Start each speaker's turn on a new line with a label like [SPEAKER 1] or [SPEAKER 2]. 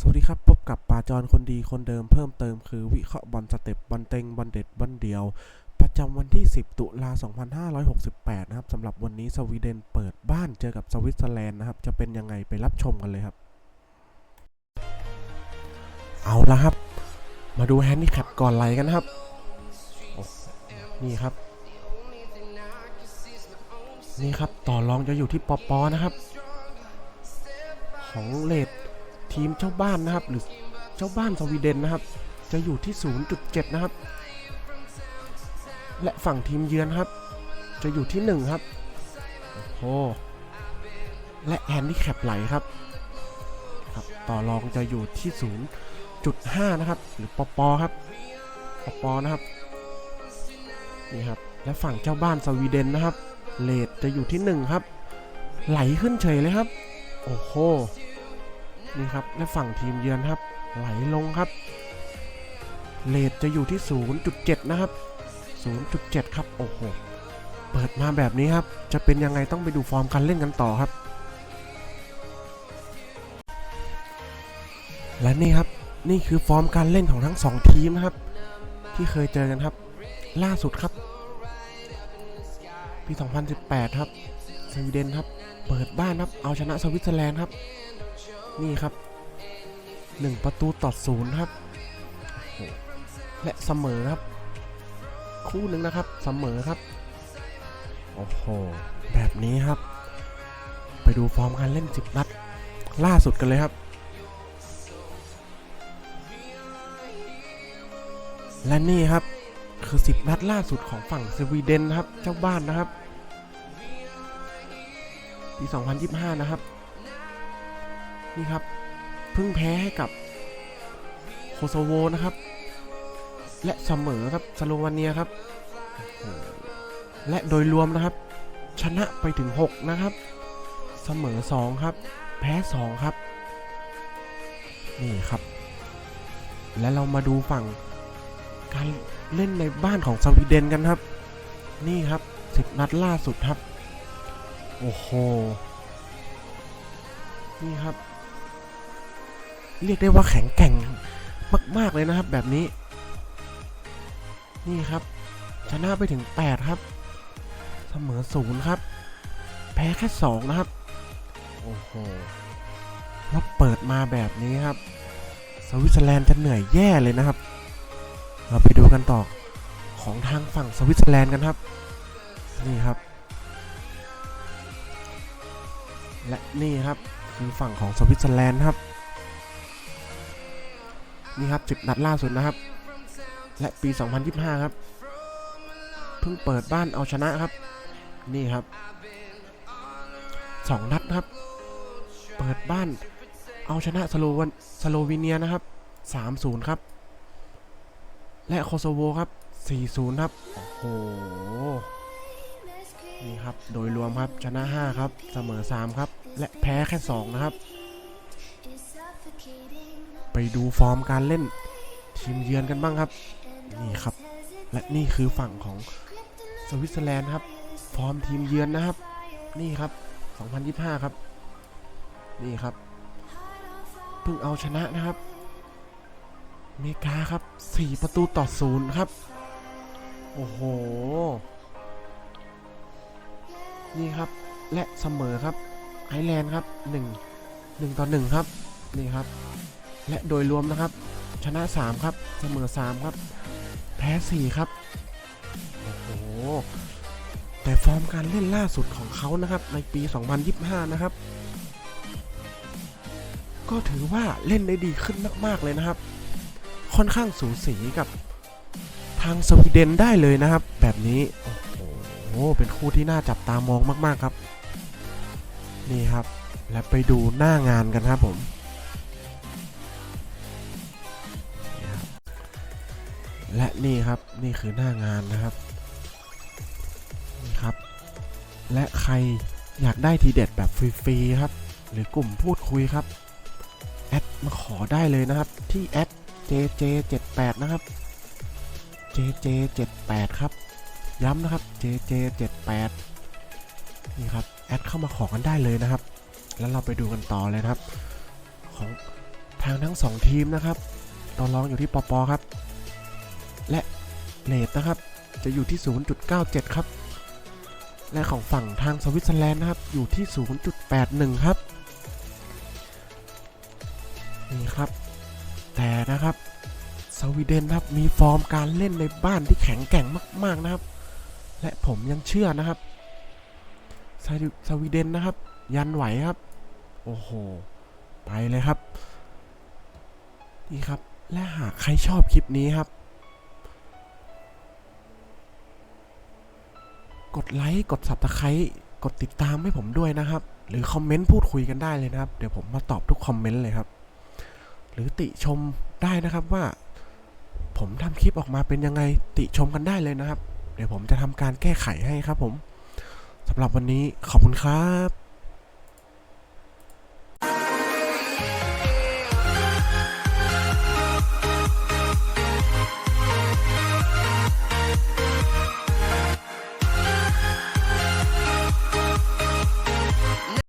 [SPEAKER 1] สวัสดีครับ พบกับปาจรคนดีคนเดิมเพิ่มเติมคือวิเคราะห์บอลสเต็ปบอลเต็งบอลเด็ดบอลเดียว ประจำวันที่ 10 ตุลา 2568 นะครับสำหรับวันนี้สวีเดนเปิดบ้านเจอกับสวิตเซอร์แลนด์นะครับ จะเป็นยังไงไปรับชมกันเลยครับ เอาละครับ มาดูแฮนดิแคปก่อนไหลกันครับ นี่ครับ นี่ครับต่อรองจะอยู่ที่ปอปอนะครับ ของเลด ทีมเจ้าบ้านนะครับ หรือเจ้าบ้านสวีเดนนะครับ จะอยู่ที่ 0.7 นะครับ และฝั่งทีมเยือนครับ จะอยู่ที่ 1 ครับ โอ้โห และแฮนดิแคปไหลครับครับ ต่อรองจะอยู่ที่ 0.5 นะครับ หรือปอปอครับปอปอนะครับ นี่ครับ และฝั่งเจ้าบ้านสวีเดนนะครับเลดจะอยู่ที่ 1 ครับ ไหลขึ้นเฉยเลยครับ โอ้โห นี่ครับและฝั่งทีมเยือนครับ ไหลลงครับเลทจะอยู่ที่ 0.7 นะครับ 0.7 ครับ โอ้โห เปิดมาแบบนี้ครับ จะเป็นยังไงต้องไปดูฟอร์มการเล่นกันต่อครับ และนี่ครับ นี่คือฟอร์มการเล่นของทั้งสองทีมนะครับ ที่เคยเจอกันครับ ล่าสุดครับ ปี 2018 ครับ สวีเดนครับ เปิดบ้านครับ เอาชนะสวิตเซอร์แลนด์ครับ นี่ครับ 1 ประตูต่อศูนย์ครับ และเสมอครับ คู่หนึ่งนะครับเสมอครับ โอ้โห แบบนี้ครับ ไปดูฟอร์มการเล่น 10 นัด ล่าสุดกันเลยครับ และนี่ครับคือ 10 นัดล่าสุดของฝั่งสวีเดนนะครับ เจ้าบ้านนะครับ ปี 2025 นะครับ นี่ครับเพิ่งแพ้ให้กับโคโซโวนะครับ และเสมอครับสโลวาเนียครับ และโดยรวมนะครับ ชนะไปถึง 6 นะครับ เสมอ 2 ครับ แพ้ 2 ครับ นี่ครับ และเรามาดูฝั่งการเล่นในบ้านของสวีเดนกันครับ นี่ครับ10นัดล่าสุดครับ โอ้โห นี่ครับ เรียกได้ว่าแข็งแกร่งมาก ๆ เลยนะครับ แบบนี้ นี่ครับ ชนะไปถึง 8 ครับ เสมอศูนย์ครับ แพ้แค่ 2 นะครับ โอ้โหแล้วเปิดมาแบบนี้ครับ สวิตเซอร์แลนด์จะเหนื่อยแย่เลยนะครับ เราไปดูกันต่อของทางฝั่งสวิตเซอร์แลนด์กันครับ นี่ครับ และนี่ครับคือฝั่งของสวิตเซอร์แลนด์ครับ นี่ครับ 10 นัดล่าสุดนะครับ และปี 2025 ครับ เพิ่งเปิดบ้านเอาชนะครับ นี่ครับ 2 นัดครับ เปิดบ้านเอาชนะสโลวันสโลวีเนียนะครับ 3-0 ครับ และโคโซโวครับ 4-0 ครับ โอ้โห นี่ครับ โดยรวมครับ ชนะ 5 ครับ เสมอ 3 ครับ และแพ้แค่ 2 นะครับ ไปดูฟอร์มการเล่นทีมเยือนกันบ้างครับ นี่ครับ และนี่คือฝั่งของสวิตเซอร์แลนด์ครับ ฟอร์มทีมเยือนนะครับ นี่ครับ 2025 ครับ นี่ครับ เพิ่งเอาชนะนะครับเมกาครับ 4 ประตูต่อศูนย์ครับ โอ้โห นี่ครับ และเสมอครับ ไอร์แลนด์ครับ 1 1 ต่อ 1 ครับ นี่ครับ และโดยรวมนะครับ ชนะ 3 ครับ เสมอ 3 ครับ แพ้ 4 ครับ โอ้โห แต่ฟอร์มการเล่นล่าสุดของเขานะครับ ในปี 2025 นะครับ ก็ถือว่าเล่นได้ดีขึ้นมากๆเลยนะครับ ค่อนข้างสูสีกับทางสวีเดนได้เลยนะครับ แบบนี้ โอ้โห เป็นคู่ที่น่าจับตามองมากๆครับ นี่ครับ และไปดูหน้างานกันครับผม และนี่ครับนี่คือหน้างานนะครับนี่ครับ และใครอยากได้ทีเด็ดแบบฟรีๆครับ หรือกลุ่มพูดคุยครับแอดมาขอได้เลยนะครับ ที่แอด jj78 นะครับ jj78 ครับ ย้ำนะครับ jj78 นี่ครับแอดเข้ามาขอกันได้เลยนะครับ แล้วเราไปดูกันต่อเลยนะครับ ของทางทั้งสองทีมนะครับต่อรองอยู่ที่ปอปอครับ และเลทนะครับจะอยู่ที่ 0.97 ครับ และของฝั่งทางสวิตเซอร์แลนด์นะครับอยู่ที่ 0.81 ครับ นี่ครับ แต่นะครับสวีเดนครับมีฟอร์มการเล่นในบ้านที่แข็งแกร่งมากๆนะครับ และผมยังเชื่อนะครับสวีสวีเดนนะครับ ยันไหวครับ โอ้โห ไปเลยครับ นี่ครับ และหากใครชอบคลิปนี้ครับ กดไลค์กด subscribe กดติดตามให้ผมด้วยนะครับ หรือคอมเมนต์พูดคุยกันได้เลยนะครับ เดี๋ยวผมมาตอบทุกคอมเมนต์เลยครับ หรือติชมได้นะครับว่า ผมทำคลิปออกมาเป็นยังไงติชมกันได้เลยนะครับ เดี๋ยวผมจะทำการแก้ไขให้ครับผมสำหรับวันนี้ขอบคุณครับ